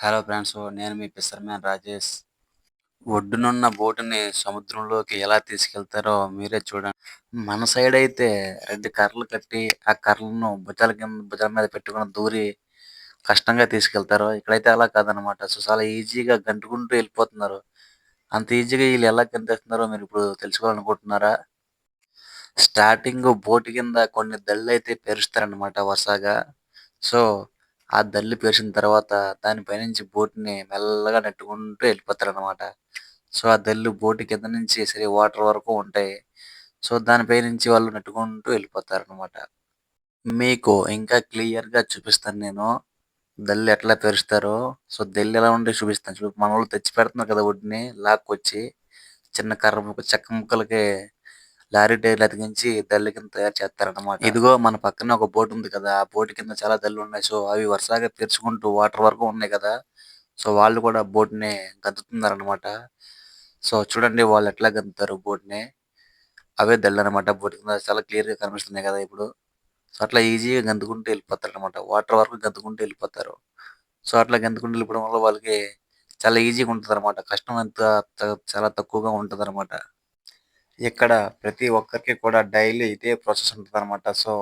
Hello friends నేను మీ fisherman Rajesh. ఒడ్డునున్న బోటుని సముద్రంలోకి ఎలా తీసుకెళ్తారో మీరే చూడండి. మన సైడ్ అయితే రెండు కర్రలు కట్టి ఆ కర్రలను భుజాల కింద భుజాల మీద పెట్టుకుని దూరి కష్టంగా తీసుకెళ్తారు. ఇక్కడైతే అలా కాదనమాట సో చాలా ఈజీగా గంటుకుంటూ వెళ్ళిపోతున్నారు. అంత ఈజీగా వీళ్ళు ఎలా గంటేస్తున్నారో మీరు ఇప్పుడు తెలుసుకోవాలనుకుంటున్నారా? స్టార్టింగ్ బోటు కింద కొన్ని దళ్ళు అయితే పేరుస్తారనమాట వరుసగా. సో ఆ దళ్ళు పేర్చిన తర్వాత దానిపైనుంచి బోట్ని మెల్లగా నెట్టుకుంటూ వెళ్ళిపోతారు అనమాట సో ఆ దళ్ళు బోటు కింద నుంచి సరే వాటర్ వరకు ఉంటాయి. సో దానిపై నుంచి వాళ్ళు నెట్టుకుంటూ వెళ్ళిపోతారు అనమాట మీకు ఇంకా క్లియర్గా చూపిస్తాను నేను. దళ్ళు ఎట్లా పేరుస్తారో. సో దళ్ళు ఎలా ఉంటే చూపిస్తాను. చూపి మన వాళ్ళు తెచ్చి పెడుతున్నారు కదా ఒడ్డుని లాక్కొచ్చి. చిన్న కర్ర ముక్క చెక్క ముక్కలకి లారీ టైర్లు అతికించి దళ్ళ కింద తయారు చేస్తారన్నమాట. ఇదిగో మన పక్కన ఒక బోట్ ఉంది కదా ఆ బోట్ కింద చాలా దళ్ళు ఉన్నాయి. సో అవి వరుసగా తెరుచుకుంటూ వాటర్ వరకు ఉన్నాయి కదా సో వాళ్ళు కూడా బోట్ని గద్దుతున్నారు అనమాట సో చూడండి వాళ్ళు ఎట్లా గద్దుతారు బోట్ని అవే దళ్ళు అనమాట బోట్ కింద చాలా క్లియర్గా కనిపిస్తున్నాయి కదా ఇప్పుడు. సో అట్లా ఈజీగా గంతుకుంటూ వెళ్ళిపోతారు అనమాట వాటర్ వరకు గంతుకుంటూ వెళ్ళిపోతారు. సో అట్లా గంతుకుంటూ వెళ్ళిపోవడం వల్ల వాళ్ళకి చాలా ఈజీగా ఉంటుంది అనమాట కష్టం అంత చాలా తక్కువగా ఉంటుంది అనమాట ఇక్కడ ప్రతి ఒక్కరికి కూడా డైలీ ఇదే ప్రాసెస్ ఉంటుంది అన్నమాట సో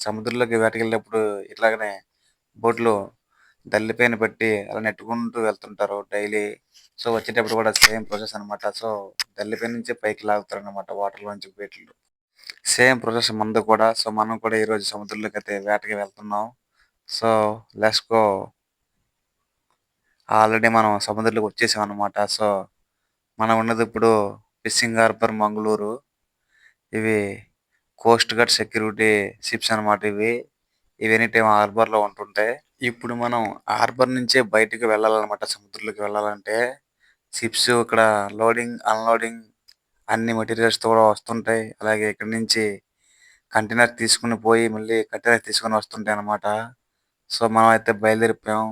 సముద్రంలోకి వేటకెళ్ళినప్పుడు ఇట్లాగనే బోట్లో దల్లి పైన పెట్టి అలా నెట్టుకుంటూ వెళ్తుంటారు డైలీ. సో వచ్చేటప్పుడు కూడా సేమ్ ప్రాసెస్ అన్నమాట. సో దల్లి పై నుంచి పైకి లాగుతారు అనమాట వాటర్ లోంచి సేమ్ ప్రాసెస్ మందు కూడా. సో మనం కూడా ఈ రోజు సముద్రంలోకి అయితే వేటకి వెళ్తున్నాం. So let's go. ఆల్రెడీ మనం సముద్రంలోకి వచ్చేసాం అనమాట సో మనం ఉన్నది ఇప్పుడు ఫిషింగ్ హార్బర్ మంగళూరు. ఇవి కోస్ట్ గార్డ్ సెక్యూరిటీ షిప్స్ అన్నమాట ఇవి. ఇవి ఎనీ టైం హార్బర్లో ఉంటుంటాయి. ఇప్పుడు మనం హార్బర్ నుంచే బయటకు వెళ్ళాలన్నమాట సముద్రంలోకి వెళ్ళాలంటే. షిప్స్ ఇక్కడ లోడింగ్ అన్లోడింగ్ అన్ని మెటీరియల్స్తో కూడా వస్తుంటాయి. అలాగే ఇక్కడ నుంచి కంటైనర్ తీసుకుని పోయి మళ్ళీ కంటైనర్ తీసుకొని వస్తుంటాయి అన్నమాట. సో మనం అయితే బయలుదేరిపోయాం.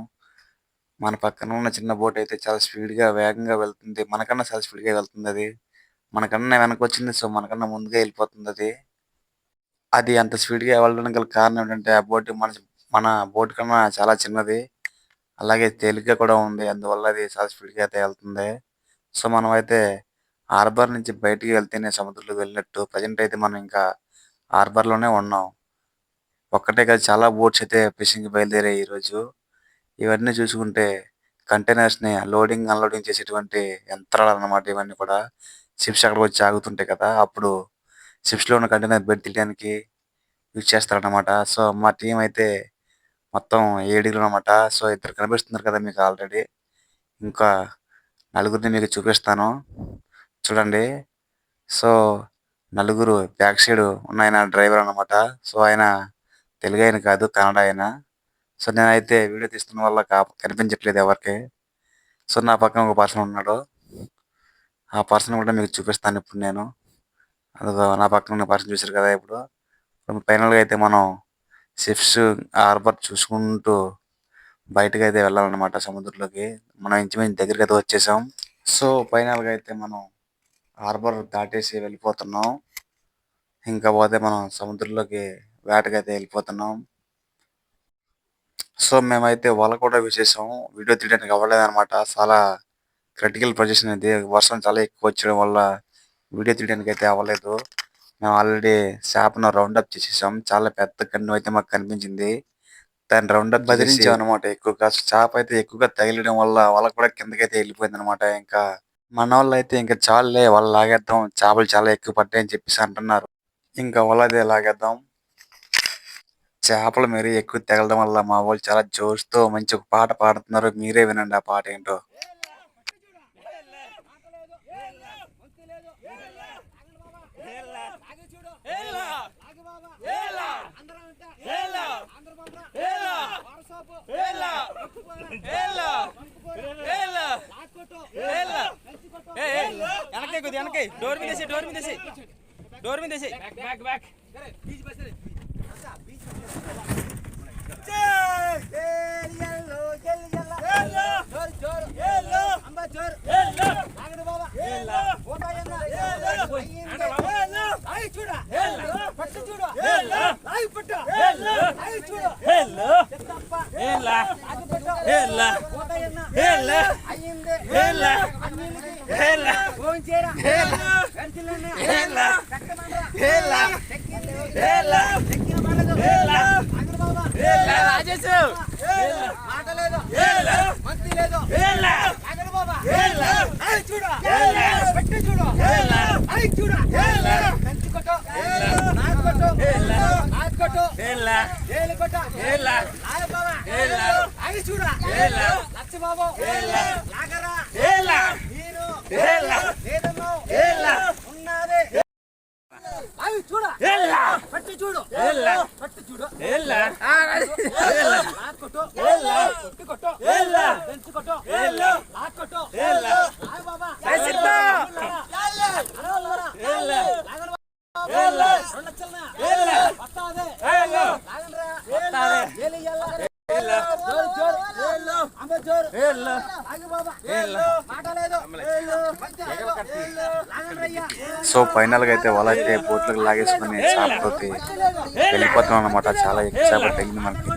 మన పక్కన ఉన్న చిన్న బోట్ అయితే చాలా స్పీడ్గా వేగంగా వెళ్తుంది. మనకన్నా చాలా స్పీడ్గా వెళ్తుంది అది. మనకన్నా వెనక వచ్చింది సో మనకన్నా ముందుగా వెళ్ళిపోతుంది అది. అది అంత స్పీడ్గా వెళ్ళడానికి గల కారణం ఏంటంటే ఆ బోట్ మన మన బోట్ కన్నా చాలా చిన్నది. అలాగే తేలిగ్గా కూడా ఉంది అందువల్ల అది చాలా స్పీడ్గా అయితే వెళ్తుంది. సో మనం అయితే హార్బర్ నుంచి బయటికి వెళ్తేనే సముద్రంలోకి వెళ్ళినట్టు ప్రజెంట్ అయితే మనం ఇంకా హార్బర్లోనే ఉన్నాం. ఒక్కటే కాదు చాలా బోట్స్ అయితే ఫిషింగ్ బయలుదేరాయి ఈ రోజు. ఇవన్నీ చూసుకుంటే కంటైనర్స్ని లోడింగ్ అన్లోడింగ్ చేసేటువంటి యంత్రాలు అన్నమాట ఇవన్నీ కూడా. షిప్స్ అక్కడికి వచ్చి ఆగుతుంటాయి కదా అప్పుడు షిప్స్లో ఉన్న కంటైనర్ బెడ్ తీయడానికి యూజ్ చేస్తారన్నమాట. సో మా టీం అయితే మొత్తం ఏడుగురు అనమాట సో ఇద్దరు కనిపిస్తున్నారు కదా మీకు ఆల్రెడీ ఇంకా నలుగురిని మీకు చూపిస్తాను. చూడండి. సో నలుగురు బ్యాక్ సైడ్ ఉన్న ఆయన డ్రైవర్ అన్నమాట. సో ఆయన తెలుగు ఆయన కాదు కన్నడ ఆయన. సో నేనైతే వీడియో తీస్తున్న వల్ల కనిపించట్లేదు ఎవరికి. సో నా పక్కన ఒక పర్సన్ ఉన్నాడు. ఆ పర్సన్ కూడా మీకు చూపిస్తాను ఇప్పుడు నేను. అదిగో నా పక్కన ఉన్న పర్సన్ చూసారు కదా ఇప్పుడు. ఫైనల్గా అయితే మనం షిప్స్ హార్బర్ చూసుకుంటూ బయటకు అయితే వెళ్ళాలన్నమాట సముద్రంలోకి. మనం ఇంచుమించు దగ్గరికి అయితే వచ్చేసాం. సో ఫైనల్గా అయితే మనం హార్బర్ దాటేసి వెళ్ళిపోతున్నాం. ఇంకా పోతే మనం సముద్రంలోకి వేటకైతే వెళ్ళిపోతున్నాం. సో మేమైతే వల కూడా వేసేసాం. వీడియో తీయడానికి అవ్వలేదు అనమాట చాలా క్రిటికల్ పొజిషన్ ఇది వర్షం చాలా ఎక్కువ వచ్చడం వల్ల వీడియో తీయడానికి అయితే అవ్వలేదు. మేము ఆల్రెడీ చేపను రౌండ్ అప్ చేసేసాం. చాలా పెద్ద కన్ను అయితే మాకు కనిపించింది. దాన్ని రౌండ్ అప్ బదిలించాం అనమాట ఎక్కువగా. చేప అయితే ఎక్కువగా తగిలడం వల్ల వల కూడా కిందకైతే వెళ్ళిపోయింది అనమాట ఇంకా మన వాళ్ళు అయితే ఇంకా చాలులే వల లాగేద్దాం. చేపలు చాలా ఎక్కువ పడ్డాయని చెప్పేసి అంటున్నారు. ఇంకా వల అదే లాగేద్దాం. చేపలు మరీ ఎక్కువ తగలడం వల్ల మా వాళ్ళు చాలా జోష్తో మంచి ఒక పాట పాడుతున్నారు. మీరే వినండి ఆ పాట ఏంటో. వెనకే కొద్ది వెనకే డోర్ మీద వేసి డోర్ మీద వేసి డోర్ మీద వేసి బ్యాక్ బ్యాక్ చూడ చూడు చూడు హేలా పెంచి కొట్టు నాకు కొట్టు హేలా నాకు కొట్టు హేలా ఏలు కొట్టు హేలా నాయ బాబా హేలా అయ్ చూడు హేలా లక్ష బాబు హేలా లాగరా హేలా నేను హేలా లేదన్నావు హేలా ఉన్నది అయ్ చూడు హేలా పట్టి చూడు హేలా పట్టి చూడు హేలా నాకు కొట్టు హేలా కొట్టు కొట్టు హేలా పెంచి కొట్టు హేలా నాకు కొట్టు హేలా నాయ బాబా ఏ సిద్ధా? అరవల్లారా. హేలా లాగరా. హేలా రెండు లక్షలనా? హేలా వస్తాదే. హేలా లాగండ్రా. వస్తాదే. ఏలు ఇయ్యాల. హేలా జోరు, జోరు. అమ్మ బాబా. మాట సో ఫైనల్గా అయితే వల అయితే బోట్లకు లాగేసుకుని చేపలతోటి వెళ్ళిపోతున్నాం అనమాట చాలా ఎక్కువ చేపలు తగ్గింది మనకి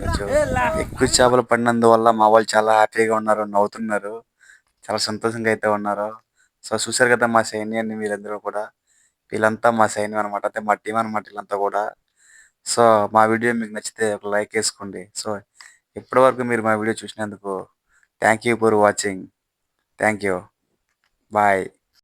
ఎక్కువ చేపలు పడినందువల్ల మా వాళ్ళు చాలా హ్యాపీగా ఉన్నారు నవ్వుతున్నారు. చాలా సంతోషంగా అయితే ఉన్నారు. సో చూసారు కదా మా సైన్యాన్ని వీళ్ళందరూ కూడా. వీళ్ళంతా మా సైన్యం అనమాట అంటే మా టీం అనమాట వీళ్ళంతా కూడా. సో మా వీడియో మీకు నచ్చితే ఒక లైక్ వేసుకోండి. సో ఇప్పటి వరకు మీరు మా వీడియో చూసినందుకు thank you for watching thank you bye